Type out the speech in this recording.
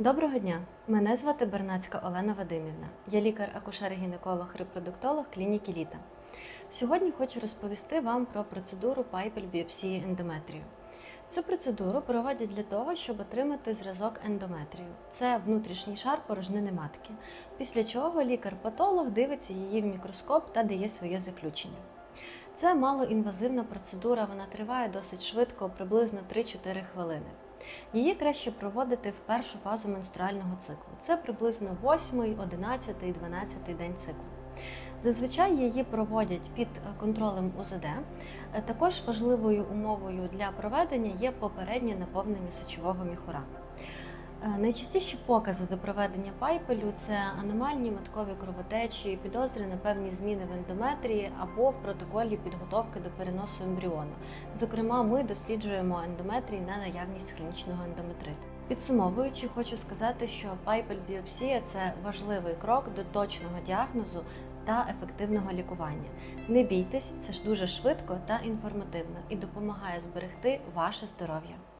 Доброго дня! Мене звати Бернацька Олена Вадимівна. Я лікар-акушер-гінеколог репродуктолог клініки Літа. Сьогодні хочу розповісти вам про процедуру пайпель біопсії ендометрію. Цю процедуру проводять для того, щоб отримати зразок ендометрію. Це внутрішній шар порожнини матки. Після чого лікар-патолог дивиться її в мікроскоп та дає своє заключення. Це малоінвазивна процедура, вона триває досить швидко, приблизно 3-4 хвилини. Її краще проводити в першу фазу менструального циклу. Це приблизно 8, 11, 12 день циклу. Зазвичай її проводять під контролем УЗД. Е, Також важливою умовою для проведення є попереднє наповнення сечового міхура. Е, Найчастіші покази до проведення пайпелю це аномальні маткові кровотечі, підозри на певні зміни в ендометрії або в протоколі підготовки до переносу ембріону. Зокрема, ми досліджуємо ендометрій на наявність хронічного ендометриту. Підсумовуючи, хочу сказати, що пайпель біопсія це важливий крок до точного діагнозу та ефективного лікування. Не бійтесь, це ж дуже швидко та інформативно і допомагає зберегти ваше здоров'я.